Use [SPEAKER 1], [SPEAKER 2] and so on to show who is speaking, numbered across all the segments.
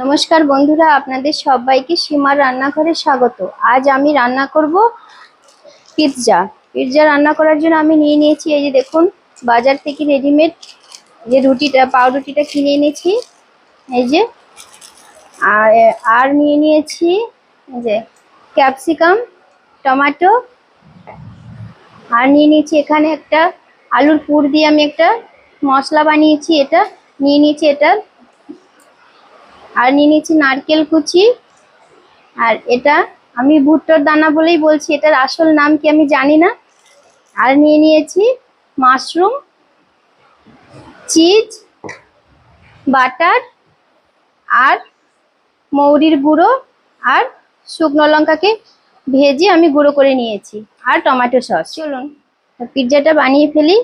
[SPEAKER 1] নমস্কার বন্ধুরা, আপনাদের সবাইকে সীমার রান্নাঘরে স্বাগত। আজ আমি রান্না করব পিৎজা। পিৎজা রান্না করার জন্য আমি নিয়ে নিয়েছি, এই যে দেখুন, বাজার থেকে রেডিমেড যে রুটিটা, পাউরুটিটা কিনে এনেছি, এই যে। আর আর নিয়ে নিয়েছি যে ক্যাপসিকাম, টমেটো। আর নিয়ে নিয়েছি এখানে একটা আলুর পুর দিয়ে আমি একটা মশলা বানিয়েছি, এটা নিয়ে নিয়েছি এটা আর নিয়ে নিয়েছি নারকেল কুচি। আর এটা আমি ভুট্টোর দানা বলেই বলছি, এটার আসল নাম কি আমি জানি না। আর নিয়ে নিয়েছি মাশরুম, চিজ, বাটার আর মৌরির গুঁড়ো আর শুকনো লঙ্কাকে ভেজে আমি গুঁড়ো করে নিয়েছি আর টমেটো সস। চলুন, পিৎজাটা বানিয়ে ফেলি।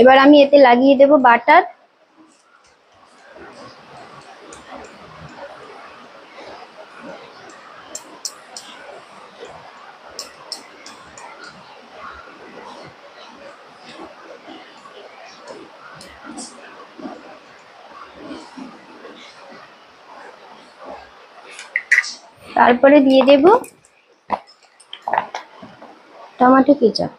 [SPEAKER 1] এবার আমি এতে লাগিয়ে দেব বাটার। তারপরে দিয়ে দেব টমেটো কেচাপ।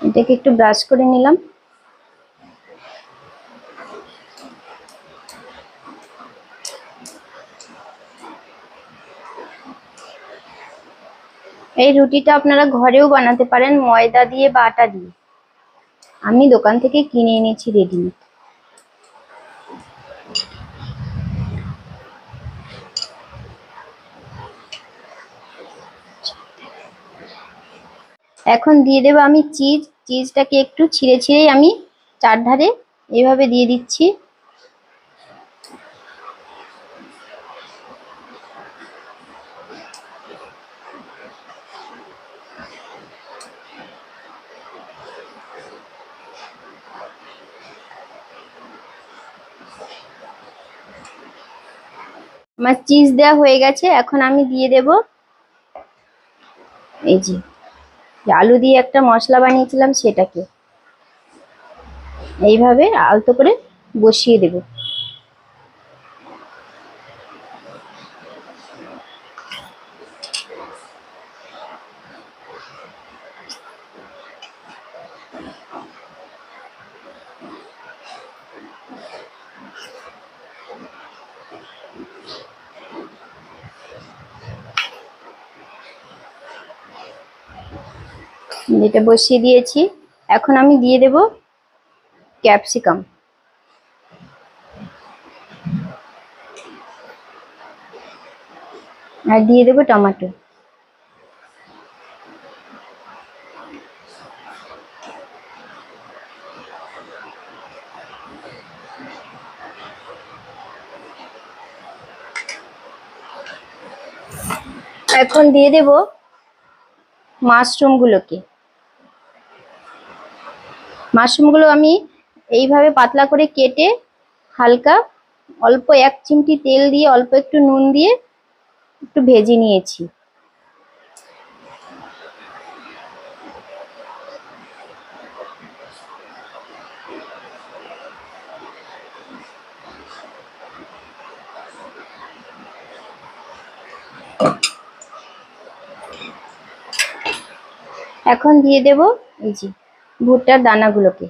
[SPEAKER 1] এটাকে একটু ব্রাশ করে নিলাম। এই রুটিটা আপনারা ঘরেও বানাতে পারেন, ময়দা দিয়ে বা আটা দিয়ে। আমি দোকান থেকে কিনে এনেছি রেডিমেড এখন দিয়ে দেবো আমি চিজ। চিজটাকে একটু ছিঁড়ে ছিঁড়েই আমি চারধারে এভাবে দিয়ে দিচ্ছি। আমার চিজ দেওয়া হয়ে গেছে। এখন আমি দিয়ে দেব এই যে। আলু দিয়ে একটা মশলা বানিয়েছিলাম সেটাকে। এইভাবে আলতো করে বসিয়ে দেব। এটা বসিয়ে দিয়েছি। এখন আমি দিয়ে দেব ক্যাপসিকাম। আর দিয়ে দেবো টমেটো। এখন দিয়ে দেব মাশরুমগুলোকে। মাশরুমগুলো আমি এইভাবে পাতলা করে কেটে হালকা অল্প এক চিমটি তেল দিয়ে, অল্প একটু নুন দিয়ে একটু ভেজে নিয়েছি। এখন দিয়ে দেব, এই যে। ভুট্টার দানাগুলোকে।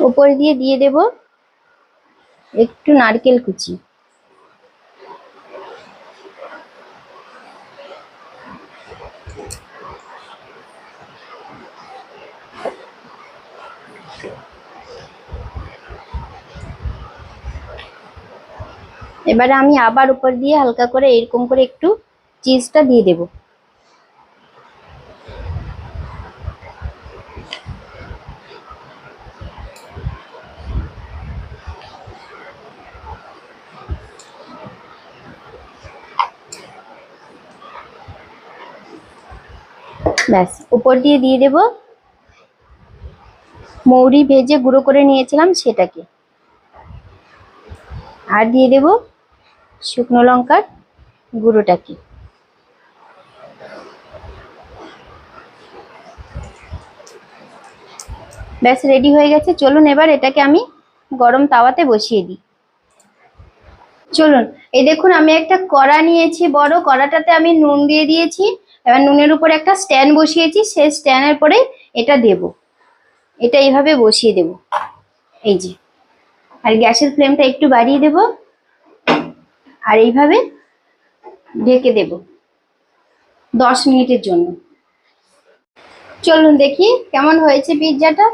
[SPEAKER 1] উপর দিয়ে দিয়ে দেব একটু নারকেল কুচি। এবারে আমি আবার উপর দিয়ে হালকা করে এরকম করে একটু চিজটা দিয়ে দেব। ব্যাস, উপর দিয়ে দিয়ে দেব। মৌরি ভেজে গুঁড়ো করে নিয়েছিলাম সেটাকে। আর দিয়ে দেবো শুকনো লঙ্কার গুঁড়োটা কি? ব্যাস রেডি হয়ে গেছে। চলুন এবার এটাকে আমি গরম তাওয়াতে বসিয়ে দিই। চলুন, এই দেখুন, আমি একটা কড়া নিয়েছি বড়। কড়াটাতে আমি নুন দিয়ে দিয়েছি। এবার নুনের উপর একটা স্ট্যান্ড বসিয়েছি। সেই স্ট্যান্ডের পরে এটা দেব। এটা এইভাবে বসিয়ে দেব। এই যে, আর গ্যাসের ফ্লেমটা একটু বাড়িয়ে দেব। আর এইভাবে ঢেকে দেব দশ মিনিটের জন্য। চলুন দেখি কেমন হয়েছে পিৎজাটা।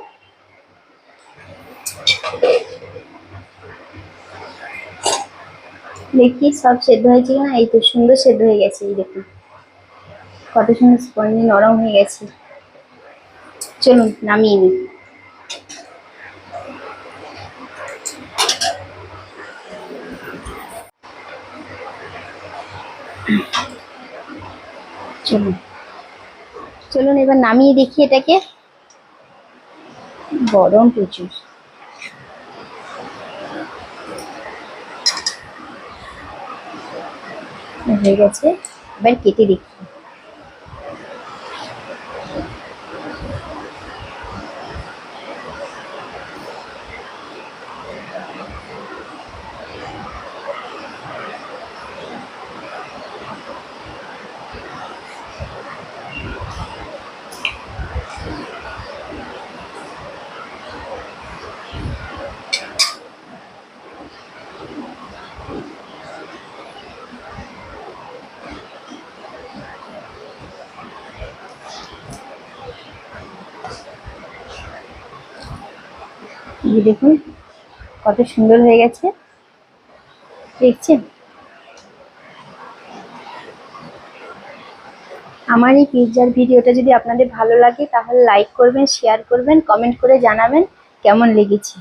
[SPEAKER 1] দেখি সব সেদ্ধ হয়েছে কিনা? এই তো সুন্দর সেদ্ধ হয়ে গেছে, এই দেখুন। কত সুন্দর স্পঞ্জি নরম হয়ে গেছে। চলুন নামিয়ে নিই চলুন চলুন এবার নামিয়ে দেখি এটাকে। গরম প্রচুর। হয়ে গেছে। এবার কেটে দেখি। এই দেখুন, কত সুন্দর হয়ে গেছে। দেখছেন? আমার এই পিৎজার ভিডিওটা যদি আপনাদের ভালো লাগে, তাহলে লাইক করবেন শেয়ার করবেন কমেন্ট করে জানাবেন কেমন লেগেছে।